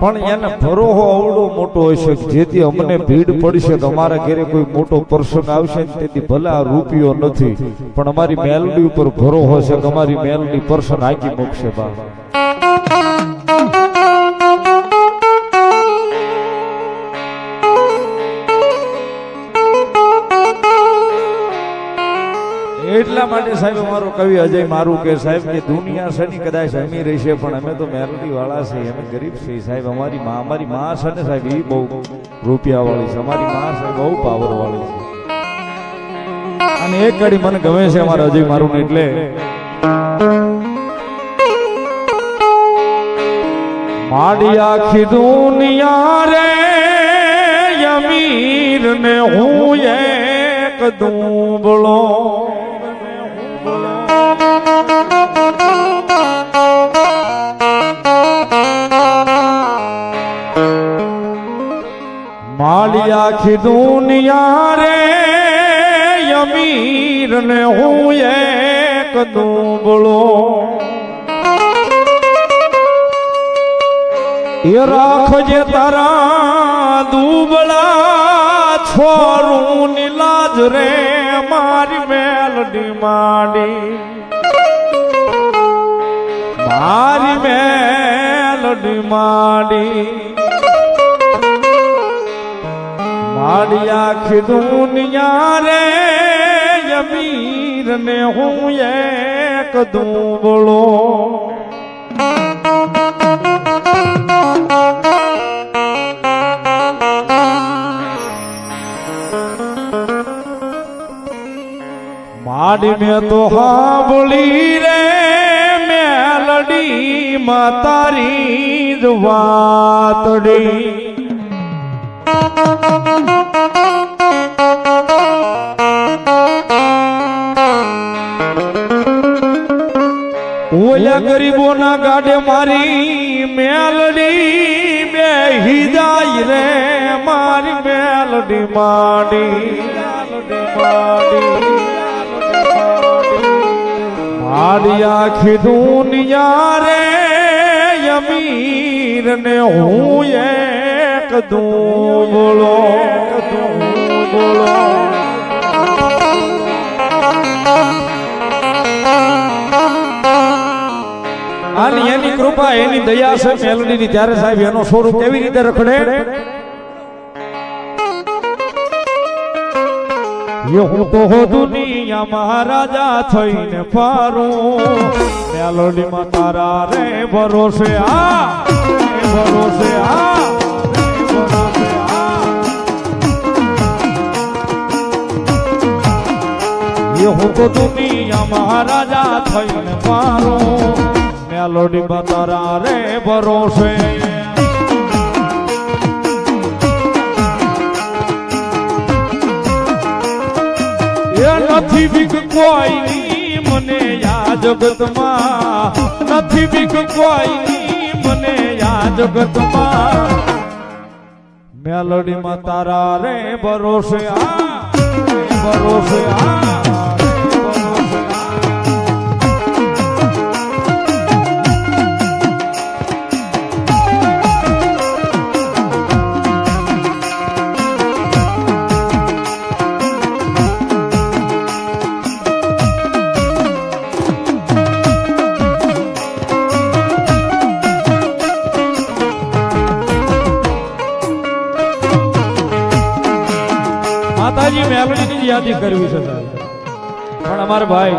પણ એને ભરોહો અવડો મોટો હશે જેથી અમને ભીડ પડશે અમારા ઘરે કોઈ મોટો પ્રસંગ આવશે તેથી ભલે આ રૂપિયો નથી. પણ અમારી મેલડી ઉપર ભરોહો છે કે અમારી મેલડી પર્સન આંકી મૂકશે બા. એટલા માટે સાહેબ અમારો કવિ અજય મારું કે સાહેબ કે દુનિયા શની કદાચ અમી રહી છે પણ અમે તો મેલડી વાળા છીએ, અમે ગરીબ છીએ સાહેબ. અમારી માં અમારી માં છે ને સાહેબ એ બહુ રૂપિયા વાળી છે. અમારી માં સાહેબ બહુ પાવર વાળી છે. અને એક કડી મને ગમે છે અમારા અજય મારું એટલે માડી આખી દુનિયા રે અમીર ને હું એક દુંબળો આખી દુનિયા રે અમીર ને હું એક દુબળો. એ રાખજે તારા દુબળા છોરું નીલાજ રે, મારી મેલડી માડી. મારી મેલડી માડી. માડી આખી દુનિયા રે, અમીર ને હું એક દુબળો. માડી મેં તો હાંભળી રે મેલડી માં તારી જ વાતડી. ઓલા ગરીબોના ગાડે મારી મેલડી બે હિદાય રે, મારી મેલડી માડી. મારી આખી દુનિયા રે અમીર ને હું દુબળો દુબળો આની એની કૃપા, એની દયા છે મેલડી ની ત્યારે સાહેબ એનો સ્વરૂપ કેવી રીતે રખડે? હું તો હો દુનિયા મહારાજા થઈને ફારું. મેલડી માં તારા રે ભરોસે આ ભરોસે આ એ હું તો દુનિયા મહારાજા થઈને પારો મેલોડી બતારા રે ભરોસે. એ નથી બીક કોઈ મને યા જગતમાં. નથી બીક કોઈ મને યા જગતમાં. મેલડીમાં તારા રે ભરોસે આ ભરોસે આ માતાજી મેલડીની યાદી કરવી છે. પણ અમારા ભાઈ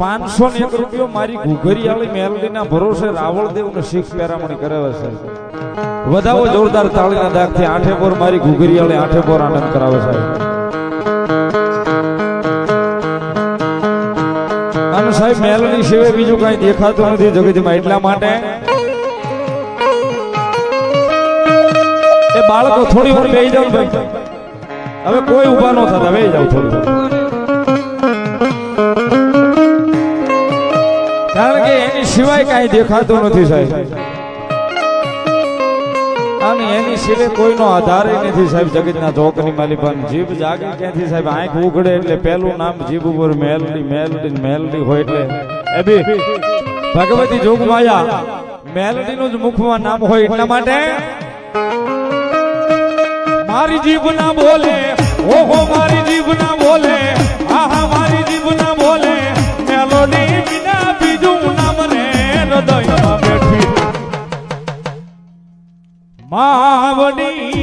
પાંચસો ને એક રૂપિયો મારી ઘુઘરીયાળી મેલડીના ભરોસે રાવળદેવ ને શીખ પેરામણી કરાવે છે વધાવો જોરદાર તાળીના દાગથી આઠે પોર મારી ઘુઘરીયાળી આઠે પોર આનંદ કરાવે છે અને સાહેબ મેલડી સિવાય બીજું કઈ દેખાતું નથી જગતમાં એટલા માટે. એ બાળકો થોડી વાર બેસી જાવ ભાઈ. હવે કોઈ ઊભા ન થતા વે જાવ થોડું કારણ કે એની સિવાય કાંઈ દેખાતું નથી સાહેબ. અને એની સિવાય કોઈનો આધાર નથી સાહેબ જગતના ચોકની માલિપાન જીભ જાગે ક્યાંથી સાહેબ? આંખ ઉઘડે એટલે પહેલું નામ જીભ ઉપર મેલડી મેલડી મેલડી હોય એટલે. એબી ભગવતી જોગમાયા. મેલડીનું જ મુખમાં નામ હોય એટલા માટે? મારી જીભ ના બોલે, ઓહો, મારી જીભ ના બોલે, આહા, મારી જીભ ના બોલે, મેલોડી વિના બીજું નામ રે, હૃદયમાં બેઠી. માવડી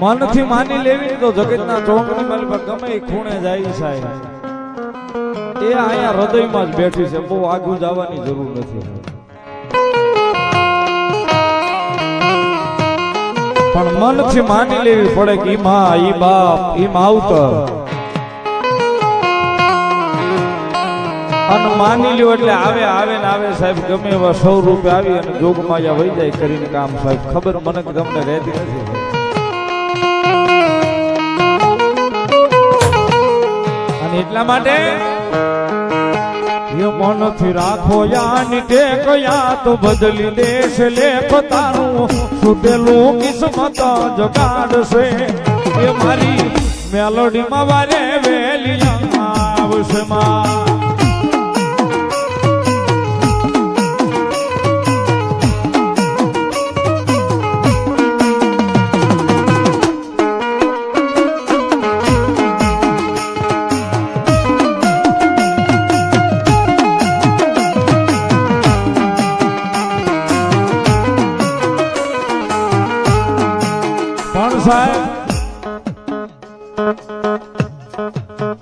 મનથી માની લેવી તો જગતના ચોકડી પર ગમે ખૂણે જાય સાહેબ. એ અહીંયા હૃદયમાં જ બેઠી છે, બહુ આગું જવાની જરૂર નથી. પણ મનથી માની લેવી પડે કે ઈ માં, ઈ બાપ, ઈ માવતર. અને માની લ્યો એટલે આવે આવે ને આવે સાહેબ, ગમે એવા સૌ રૂપે આવી અને જોગમાયા વહી જાય કરીને કામ સાહેબ. ખબર મને તમને રહેતી નથી. અને એટલા માટે એ મનથી રાખો યાન ટેક યા તો બદલી દેશ લેખ તારું સુટેલું કિસ્મત જગાડશે. એ મારી મેલોડીમાં વારે વેલી આવશે માં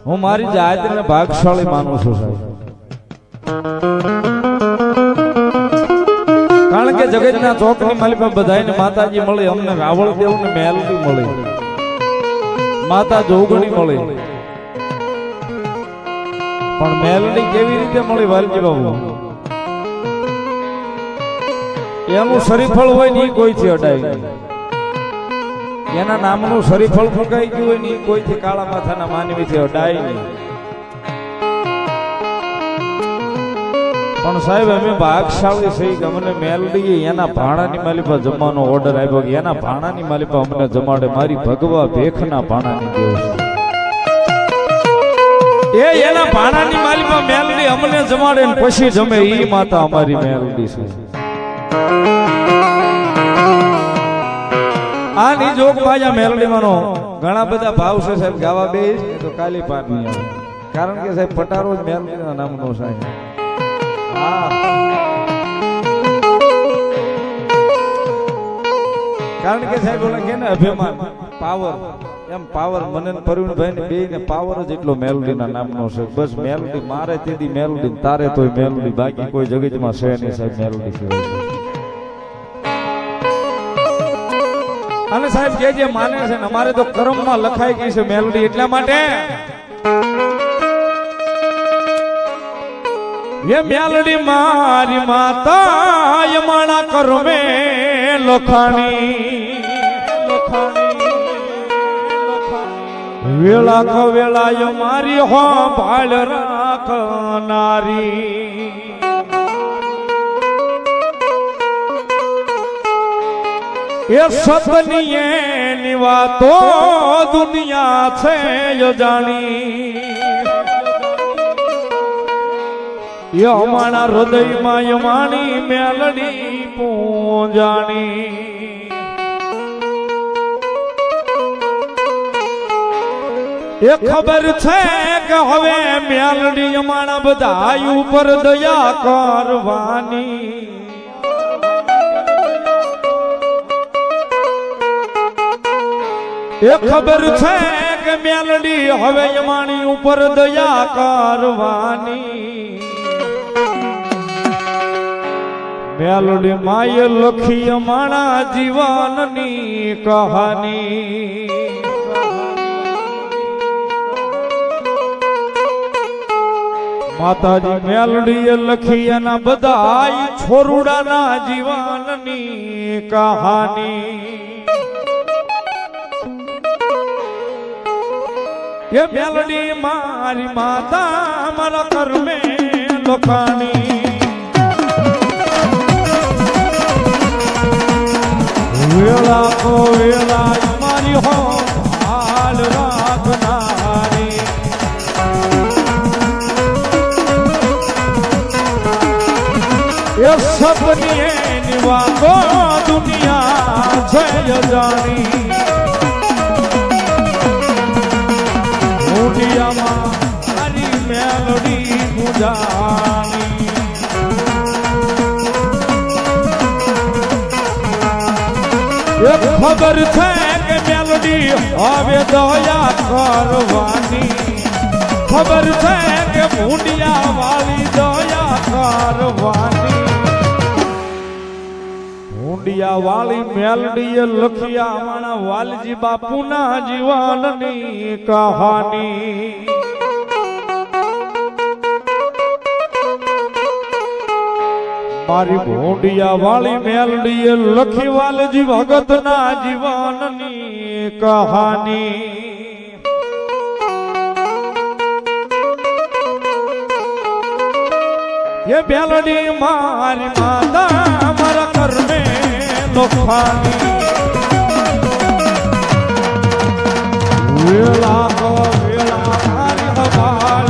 હું મારી જાતને ભાગશાળી માનું છું સાહેબ. કારણ કે જગતના ચોકની માલિકા બધાને માતાજી મળી, અમને રાવળ દેવ ને મેલડી મળી. માતા જોગણી મળી. પણ મેલડી કેવી રીતે મળી વાલજી બાબુ? એનું શરીફળ હોય ને કોઈ છે અડાય. એના નામનું શરીફળ ફૂંકાઈ ગયું હોય ને કોઈથી કાળા માથાના માનવીથી અડાય નહીં. પણ સાહેબ, અમે ભાગશાળી છે કે અમને મેલડી એના ભાણાની માલિપા જમવાનો ઓર્ડર આપ્યો કે એના ભાણાની માલિપા અમને જમાડે, મારી ભગવા ભેખના ભાણાની દેવ એ એના ભાણાની માલિપા મેલ મેલડી અમને જમાડે ને પછી જમે, ઈ માતા અમારી મેલડી છે. આની જોગ બાજા મેલડીમાંનો ઘણા બધા ભાવ છે સાહેબ, ગાવા બે તો કાલી પાર કારણ કે સાહેબ, પટારો જ મેલડીના નામનો સાહેબ કારણ કે સાહેબ, ઓલા કે ને અભિમાન, પાવર, એમ પાવર મને પ્રવીણભાઈ ને બે ને પાવર જ એટલો મેલોડી ના નામનો છે. બસ મેલોડી, મારે તેથી મેલોડી તારે તોય મેલોડી, બાકી કોઈ જગતમાં છે નહીં સાહેબ, મેલોડી સિવાય. અને સાહેબ જે જે માને છે ને, અમારે તો કર્મમાં લખાઈ ગઈ છે મેલોડી, એટલા માટે. એ મેલડી મારી માતા યમાણા કરમે લોખાણી વેળા ખ વેળા મારી હો ભાળ રાખનારી એ સતની એની વાતો દુનિયા છે જાણી. યમાણા હૃદયમાં યમાણી મેલડી પૂંજાણી એ ખબર છે કે હવે મેલડી માણા બધા ઉપર દયા કરવાની. એ ખબર છે કે મેલડી હવે યમાણી ઉપર દયા કરવાની. મેલડી માય લખી માણા જીવનની કહાની. માતાજી મેલડીએ લખી એના બધા છોરુડાના જીવનની કહાની. એ મેલડી મારી માતા, મારા કર્મે લોકાની. વેળા કો વેળા મારી હો, હાલ રાખનારી. એ સપની એની વાતો દુનિયા છે જાણી ગુજાણી એક ખબર છે કે મેલડી હવે દયા કરવાની. ખબર છે કે મુંડિયા વાળી દયા કરવાની. મુંડિયા વાળી મેલડીએ લખિયા માણા વાલજી બાપુના જીવનની કહાની. મારી ભોંડિયા વાળી મેલડીએ લખી વાલજી ભગતના જીવનની કહાની. એ બેલડી મારી માતા, મારા કર્મે લોખાની વેળા કો વેળા મારી હવાલ